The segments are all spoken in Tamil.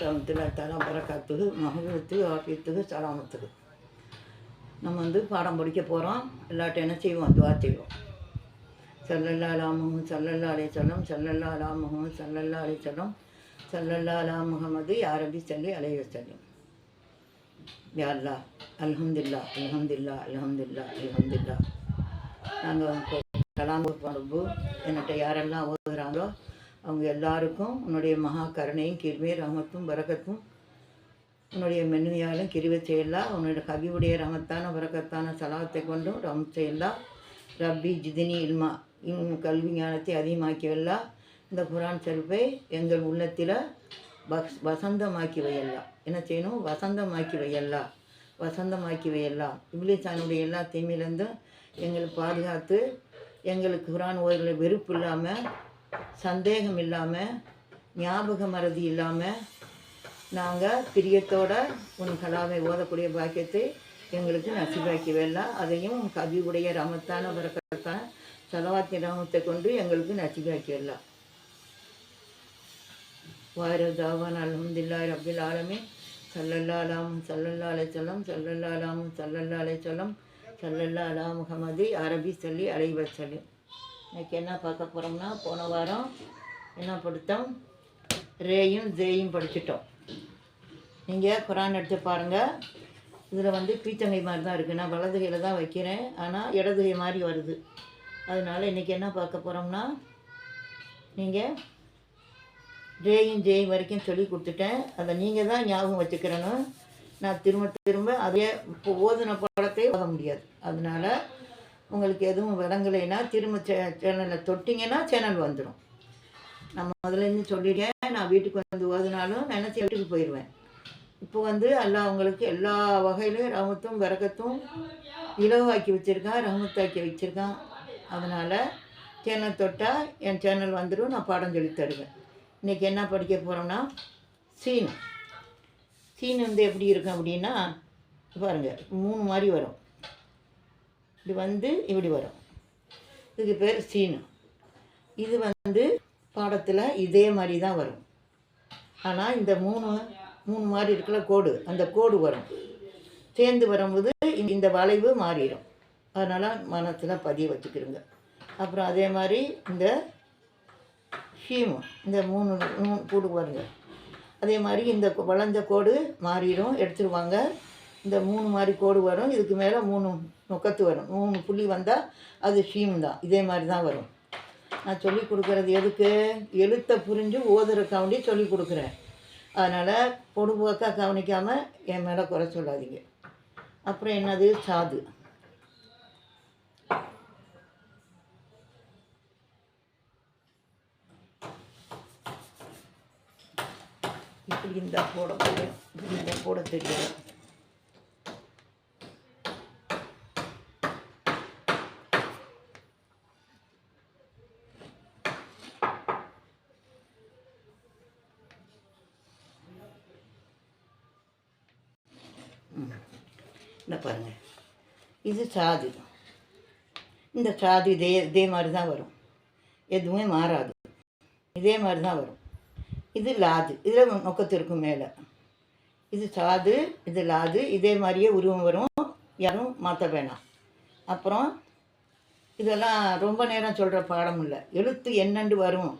ரமத்துல தலா பரக்காத்துக்கு மகத்துக்கு ஆஃபியத்துக்கு சலாமத்துக்கு. நம்ம வந்து பாடம் படிக்க போகிறோம் எல்லாட்டும் என்ன செய்வோம்? துவா செய்வோம். சல்லல்லா அலா முகமது சல்லல்லா அலே சொல்லம். சல்லல்லா அலா முகமது சல்லல்லா அலே சொல்லம் சல்லல்லா அலா முகமது யாரபி சொல்லி அலைய சொல்லும் யாழ்லா அலமதுல்லா அலமதுல்லா அலமதுல்லா அலமதுல்லா நாங்கள் கலாம் பரப்பு என்னட்ட யாரெல்லாம் ஓதுகிறாங்களோ அவங்க எல்லாருக்கும் உன்னுடைய மகா கருணையும் கிருமையும் ரகமத்தும் வரகத்தும் உன்னுடைய மென்மையாலும் கிருவை செய்யலாம் உன்னுடைய கவிவுடைய ரமத்தான வரகத்தான சலாத்தை கொண்டும் ரம் செய்யலாம் ரப்பி ஜிதினி இல்மா இன்னும் கல்வி ஞானத்தை அதிகமாக்கியெல்லாம் இந்த குரான் செல்வை எங்கள் உள்ளத்தில் பஸ் வசந்தமாக்கி வையல்லா என்ன செய்யணும்? வசந்தமாக்கி வையல்லா வசந்தமாக்கி வையல்லா இங்கிலீஷானுடைய எல்லா தீமையிலேருந்தும் எங்களை பாதுகாத்து எங்களுக்கு குரான் ஓதுல வெறுப்பு இல்லாமல் சந்தேகம் இல்லாமல் ஞாபக மறதி இல்லாமல் நாங்கள் பிரியத்தோட உன் கலாவை ஓதக்கூடிய பாக்கியத்தை எங்களுக்கு நசிபாக்கி வேலாம் அதையும் உன் உடைய ரமத்தான வரக்கத்தான சலவாத்தி ராமத்தை கொண்டு எங்களுக்கு நசிபாக்கி வரலாம் வாரதாவான் அலமதுல்லாய் ரபில் ஆலமே சல்லல்லா சல்லல்லாலை சொல்லம் அலைச்சலம் சல்லல்லா சொல்லம் சல்லல்லாலா முகமது அரபி சொல்லி அலைவர் சொல்லி இன்னைக்கு என்ன பார்க்க போகிறோம்னா போன வாரம் என்ன படித்தோம்? ரேயும் ஜேயும் படிச்சிட்டோம். நீங்கள் குரான் எடுத்து பாருங்கள் இதில் வந்து பீத்தங்கை மாதிரி தான் இருக்குது நான் வலது கையில் தான் வைக்கிறேன். ஆனால் இடது கை மாதிரி வருது. அதனால் இன்றைக்கி என்ன பார்க்க போகிறோம்னா நீங்கள் ரேயும் ஜேயும் வரைக்கும் சொல்லி கொடுத்துட்டேன். அதை நீங்கள் தான் ஞாபகம் வச்சுக்கிறணும். நான் திரும்ப திரும்ப அதே இப்போ ஓதுன படத்தை ஓத முடியாது. அதனால் உங்களுக்கு எதுவும் விளங்கலைன்னா திரும்ப சே சேனலில் தொட்டிங்கன்னா சேனல் வந்துடும் நான் முதலேருந்து சொல்லிட்டேன் நான் வீட்டுக்கு வந்து ஓதுனாலும் நினச்சி வீட்டுக்கு போயிடுவேன் இப்போ வந்து எல்லாம் அவங்களுக்கு எல்லா வகையிலும் ரமத்தும் விறகத்தும் இலவாக்கி வச்சுருக்கான் ரமத்தாக்கி வச்சுருக்கான். அதனால் சேனல் தொட்டால் என் சேனல் வந்துடும் நான் பாடம் சொல்லி தருவேன். இன்றைக்கி என்ன படிக்க போகிறோம்னா சீன். சீன் வந்து எப்படி இருக்கும் அப்படின்னா பாருங்கள் மூணு மாதிரி வரும். இது வந்து இப்படி வரும். இதுக்கு பேர் சீனு இது வந்து பாடத்தில் இதே மாதிரி தான் வரும். ஆனால் இந்த மூணு மூணு மாதிரி இருக்குல்ல கோடு அந்த கோடு வரும். சேர்ந்து வரும்போது இந்த- இந்த வளைவு மாறிடும். அதனால் மனத்தில் பதிய வச்சுக்கிருங்க. அப்புறம் அதே மாதிரி இந்த ஹீமு இந்த மூணு மூணு கூடு வருங்க. அதே மாதிரி இந்த வளைஞ்ச கோடு மாறிடும் எடுத்துருவாங்க. இந்த மூணு மாதிரி கோடு வரும். இதுக்கு மேலே மூணு நுக்கத்து வரும். மூணு புள்ளி வந்தால் அது ஷீம் தான். இதே மாதிரி தான் வரும். நான் சொல்லி கொடுக்குறது எதுக்கு? எழுத்தை புரிஞ்சு ஓதுறக்காண்டி சொல்லி கொடுக்குறேன். அதனால் பொடுபோக்காக கவனிக்காமல் என் மேலே குறை சொல்லாதீங்க. அப்புறம் என்னது? சாது. இப்படி இருந்தால் போட முடியும். இப்படி இருந்தால் போட தெரியும் இந்த பாருங்கள் இது சாதி இந்த சாதி இதே இதே மாதிரி தான் வரும். எதுவுமே மாறாது. இதே மாதிரி தான் வரும். இது லாது. இதில் நொக்கத்து இருக்கும் மேலே. இது சாது இது லாது. இதே மாதிரியே உருவம் வரும். யாரும் மாற்ற வேணாம். அப்புறம் இதெல்லாம் ரொம்ப நேரம் சொல்கிற பாடம் இல்லை. எழுத்து என்னண்டு வரும்.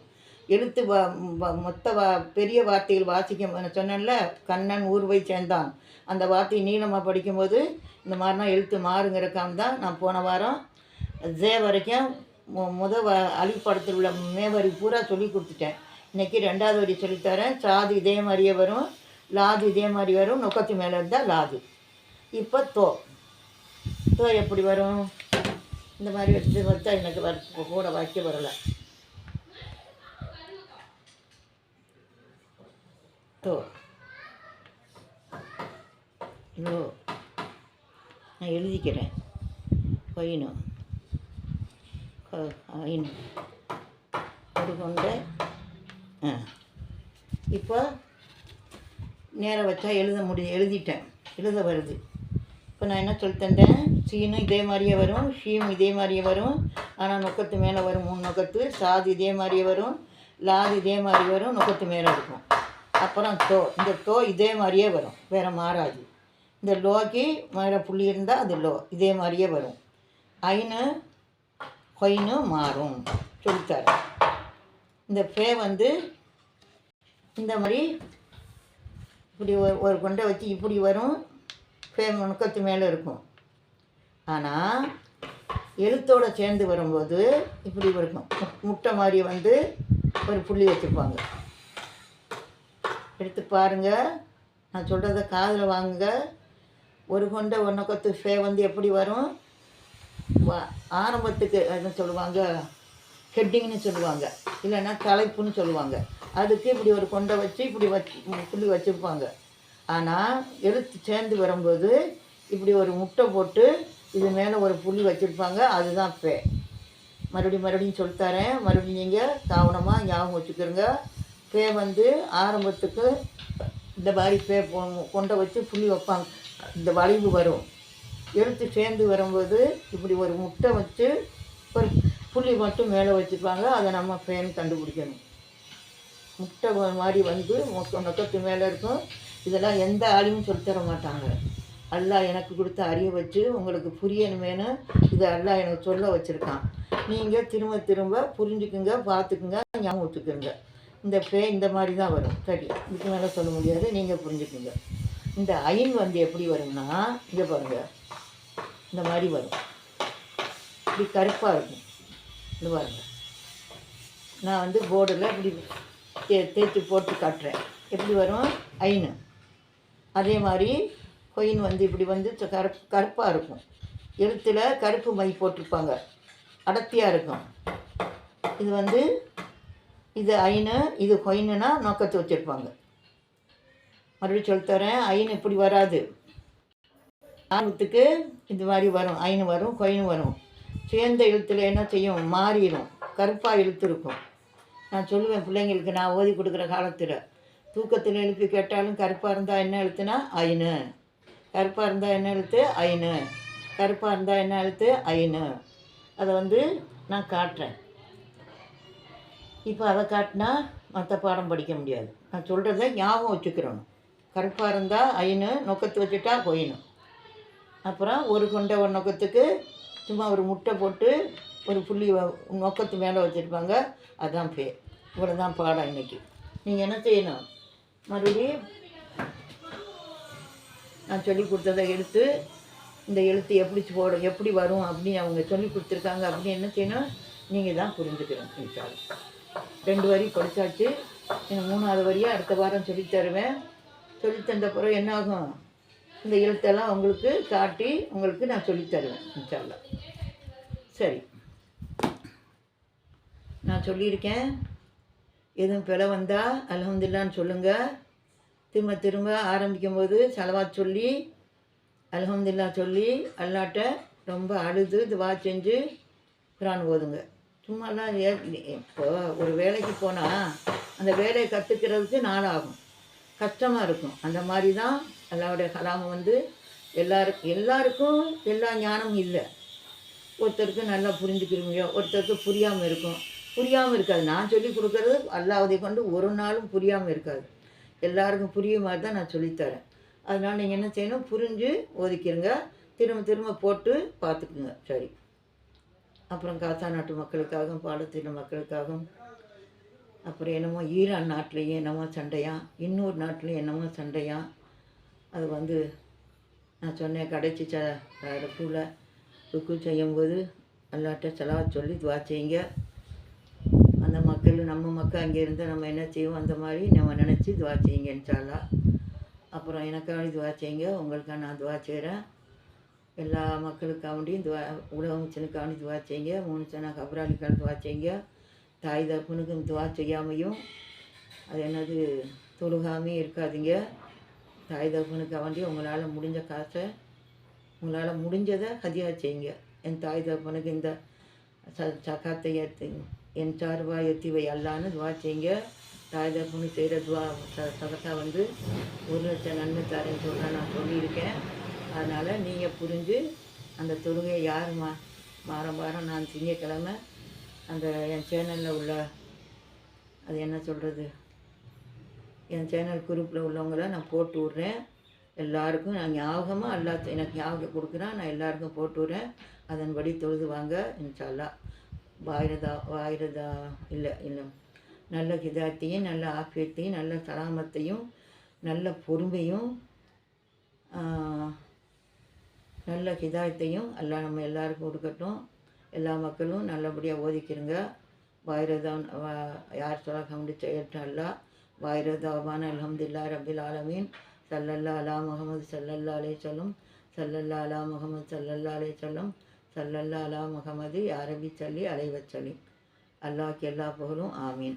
எழுத்து வ வ- மொத்த வா பெரிய வார்த்தைகள் வாசிக்க நான் சொன்னேன்ல கண்ணன் ஊர்வை சேர்ந்தான். அந்த வார்த்தையை நீளமாக படிக்கும்போது இந்த மாதிரிலாம் எழுத்து மாறுங்கிறக்காம தான் நான் போன வாரம் ஜே வரைக்கும் முத வ அழிப்படத்தில் உள்ள மேவரி பூரா சொல்லி கொடுத்துட்டேன். இன்றைக்கி ரெண்டாவது வரி சொல்லித்தரேன் சாது இதே மாதிரியே வரும் லாது இதே மாதிரி வரும் நொக்கத்து மேலே இருந்தால் லாது. இப்போ தோ. தோ எப்படி வரும்? இந்த மாதிரி வச்சு வச்சா எனக்கு வர கூட வைக்க வரலை. தோ லோ நான் எழுதிக்கிறேன் கொயினும் ஐன் அது கொண்ட ஆ இப்போ நேரம் வச்சா எழுத முடியும் எழுதிட்டேன் எழுத வருது இப்போ நான் என்ன சொல்லித்தந்தேன் சீனும் இதே மாதிரியே வரும் ஷீயும் இதே மாதிரியே வரும் ஆனால் நொக்கத்து மேலே வரும் மூணு நொக்கத்து சாது இதே மாதிரியே வரும் லாது இதே மாதிரி வரும் நொக்கத்து மேலே இருக்கும் அப்புறம் தோ இந்த தோ இதே மாதிரியே வரும். வேறு மாறாது. இந்த லோக்கு வேறு புள்ளி இருந்தால் அது லோ இதே மாதிரியே வரும். ஐனு கொயின்னு மாறும். சொல்லித்தார். இந்த பே வந்து இந்த மாதிரி இப்படி ஒரு ஒரு கொண்டை வச்சு இப்படி வரும். ஃபே முணுக்கத்து மேலே இருக்கும். ஆனால் எழுத்தோடு சேர்ந்து வரும்போது இப்படி இருக்கும் முட்டை மாதிரி வந்து ஒரு புள்ளி வச்சுருப்பாங்க எடுத்து பாருங்கள் நான் சொல்கிறத காதில் வாங்குங்க. ஒரு கொண்டை ஒன்றை கொத்து ஃபே வந்து எப்படி வரும்? வா- ஆரம்பத்துக்கு என்ன சொல்லுவாங்க? ஹெட்டிங்னு சொல்லுவாங்க. இல்லைன்னா தலைப்புன்னு சொல்லுவாங்க. அதுக்கு இப்படி ஒரு கொண்டை வச்சு இப்படி வச்சு புள்ளி வச்சுருப்பாங்க. ஆனால் எழுத்து சேர்ந்து வரும்போது இப்படி ஒரு முட்டை போட்டு இது மேலே ஒரு புள்ளி வச்சுருப்பாங்க. அதுதான் பே மறுபடியும் மறுபடியும் சொல்லித்தரேன் மறுபடியும் நீங்கள் கவனமாக ஞாபகம் வச்சுக்கிறோங்க பே வந்து ஆரம்பத்துக்கு இந்த மாதிரி பே கொண்டை வச்சு புள்ளி வைப்பாங்க. இந்த வளைவு வரும். எழுத்து சேர்ந்து வரும்போது இப்படி ஒரு முட்டை வச்சு ஒரு புள்ளி மட்டும் மேலே வச்சுருப்பாங்க அதை நம்ம பேன் கண்டுபிடிக்கணும். முட்டை மாதிரி வந்து மொக்க நொக்கத்து மேலே இருக்கும். இதெல்லாம் எந்த ஆளையும் சொல்லித்தர மாட்டாங்க. எல்லாம் எனக்கு கொடுத்த அறிய வச்சு உங்களுக்கு புரியணுமேனு இதை எல்லாம் எனக்கு சொல்ல வச்சுருக்கான். நீங்கள் திரும்ப திரும்ப புரிஞ்சுக்குங்க பார்த்துக்குங்க ஞாபகம் வச்சுக்கோங்க. இந்த பே இந்த மாதிரி தான் வரும். சரி இதுக்கு மேலே சொல்ல முடியாது. நீங்கள் புரிஞ்சுக்குங்க இந்த ஐன் வந்து எப்படி வரும்னா இங்கே பாருங்கள் இந்த மாதிரி வரும். இப்படி கருப்பாக இருக்கும். இது பாருங்க. நான் வந்து போர்டில் இப்படி தே தேய்ச்சி போட்டு காட்டுறேன். எப்படி வரும்? ஐனு அதே மாதிரி கொயின் வந்து இப்படி வந்து ச- கருப் கருப்பாக இருக்கும். எழுத்தில் கருப்பு மை போட்டிருப்பாங்க. அடர்த்தியாக இருக்கும். இது வந்து இது ஐனு இது கொயினுனா நோக்கத்தை வச்சுருப்பாங்க. மறுபடியும் சொல்லித்தரேன் ஐனு இப்படி வராது. ஆரம்பத்துக்கு இது மாதிரி வரும் ஐனு வரும் கொயின் வரும். சேர்ந்த எழுத்தில் என்ன செய்யும்? மாறிடும் கருப்பாக எழுத்து இருக்கும் நான் சொல்லுவேன் பிள்ளைங்களுக்கு நான் ஓதி கொடுக்குற காலத்தில். தூக்கத்தில் எழுப்பி கேட்டாலும் கருப்பாக இருந்தால் என்ன எழுத்துனா? ஐனு கருப்பாக இருந்தால் என்ன எழுத்து? ஐனு கருப்பாக இருந்தால் என்ன எழுத்து? ஐனு அதை வந்து நான் காட்டுறேன். இப்போ அதை காட்டினா மற்ற பாடம் படிக்க முடியாது. நான் சொல்கிறத ஞாபகம் வச்சுக்கிறணும். கருப்பாக இருந்தால் ஐனு நொக்கத்து வச்சுட்டா கொயினும் அப்புறம் ஒரு கொண்ட ஒரு நொக்கத்துக்கு சும்மா ஒரு முட்டை போட்டு ஒரு புள்ளி நொக்கத்து மேலே வச்சுருப்பாங்க. அதுதான் பேர் இவ்வளோ தான் பாடம் இன்னைக்கு. நீங்கள் என்ன செய்யணும்? மறுபடியும் நான் சொல்லி கொடுத்ததை எடுத்து இந்த எழுத்து எப்படி போட எப்படி வரும் அப்படின்னு அவங்க சொல்லி கொடுத்துருக்காங்க அப்படின்னு என்ன செய்யணும்? நீங்கள் தான் புரிஞ்சுக்கிறோம் இன்ஷால்லா. ரெண்டு வரி படித்தாச்சு எனக்கு மூணாவது வரியாக அடுத்த வாரம் சொல்லி தருவேன். சொல்லித் தந்த பிறகு என்ன ஆகும் இந்த எழுத்தெல்லாம் உங்களுக்கு காட்டி உங்களுக்கு நான் சொல்லித்தருவேன் இன்ஷால்லா சரி. நான் சொல்லியிருக்கேன். எதுவும் பிழை வந்தால் அல்ஹம்துலில்லான்னு சொல்லுங்கள் திரும்ப திரும்ப ஆரம்பிக்கும் போது செலவாத் சொல்லி அல்ஹம்துலில்லா சொல்லி அல்லாட்ட ரொம்ப அழுது துவா செஞ்சு குரான் ஓதுங்க. சும்மாலாம் ஏ இப்போ ஒரு வேலைக்கு போனால் அந்த வேலையை கற்றுக்கிறதுக்கு நாளாகும். கஷ்டமாக இருக்கும். அந்த மாதிரி தான் அல்லாவுடைய கலாமம் வந்து எல்லாருக்கும் எல்லாருக்கும் எல்லா ஞானமும் இல்லை. ஒருத்தருக்கு நல்லா புரிஞ்சுக்கிறீங்க ஒருத்தருக்கு புரியாமல் இருக்கும். புரியாமல் இருக்காது. நான் சொல்லி கொடுக்குறது அல்லாவதை கொண்டு ஒரு நாளும் புரியாமல் இருக்காது. எல்லாருக்கும் புரிய மாதிரி தான் நான் சொல்லித்தரேன் அதனால் நீங்கள் என்ன செய்யணும்? புரிஞ்சு ஒதுக்கிடுங்க திரும்ப திரும்ப போட்டு பார்த்துக்குங்க. சரி. அப்புறம் காசா நாட்டு மக்களுக்காகவும் பாலத்தீன மக்களுக்காகவும் அப்புறம் என்னமோ ஈரான் நாட்டிலையும் என்னமோ சண்டையா இன்னொரு நாட்டிலையும் என்னமோ சண்டையா அது வந்து நான் சொன்னேன் கடைச்சி ச ருக்குவில் ருக்கு செய்யும்போது அல்லாட்ட செலவா சொல்லி துவா செய்யுங்க. அந்த மக்கள் நம்ம மக்கள் அங்கே இருந்தால் நம்ம என்ன செய்வோம்? அந்த மாதிரி நம்ம நினச்சி துவா செய்யுங்க இன்ஷால்லா அப்புறம் எனக்காக துவா செய்யுங்க உங்களுக்காக நான் துவா செய்கிறேன் எல்லா மக்களுக்காண்டியும் துவா உலகச்சனுக்காண்டி துவா செய்யுங்க. மூணு கபராளிக்கான துவா செய்யுங்க. தாய் தப்புனுக்கும் துவா செய்யாமையும் அது என்னது தொழுகாமையும் இருக்காதீங்க. தாய் தப்புனுக்காண்டி உங்களால் முடிஞ்ச காசை உங்களால் முடிஞ்சதை ஹதியாக செய்யுங்க. என் தாய் தப்பனுக்கு இந்த ச சக்காத்தை ஏற்று என் சார்பாக ஏற்றி வை அல்லான்னு துவா செய்யுங்க. தாய் தப்புனு செய்கிற துவா ச சகத்தா வந்து ஒரு லட்சம் நன்மை தரேன்னு சொல்கிறேன் நான் சொல்லியிருக்கேன். அதனால் நீங்கள் புரிஞ்சு அந்த தொழுகையை யார் மா வாரம் வாரம் நான் திங்கக்கிழமை அந்த என் சேனலில் உள்ள அது என்ன சொல்கிறது என் சேனல் குரூப்பில் உள்ளவங்கள நான் போட்டு விட்றேன். எல்லாருக்கும் நான் ஞாபகமாக எல்லா எனக்கு ஞாபகம் கொடுக்குறேன் நான் எல்லாருக்கும் போட்டு விட்றேன். அதன்படி தொழுது வாங்க இன்ஷால்லா. வாயிரதா வாயிரதா இல்லை இல்லை. நல்ல ஹிதாயத்தையும் நல்ல ஆக்கியத்தையும் நல்ல சலாமத்தையும் நல்ல பொறுமையும் நல்ல ஹிதாயத்தையும் எல்லாம் நம்ம எல்லாருக்கும் கொடுக்கட்டும். எல்லா மக்களும் நல்லபடியாக ஓதிக்கிறங்க வாயிரதான் யார் சொல்ல ஹம்து செய்யட்டும் அல்லா. வாயிரதாவான அல்ஹம்துல்லா ரபில் ஆலமீன். சல்லல்லா அலா முகமது சல்லல்லா அலே சொல்லும் சல்லல்லா அலா முகமது சல்லல்லா அலே சொல்லும் சல்லல்லா அலா முகமது யாரபி சொல்லி அலைவச் சொல்லி அல்லாஹ்க்கு எல்லா புகழும் ஆமீன்.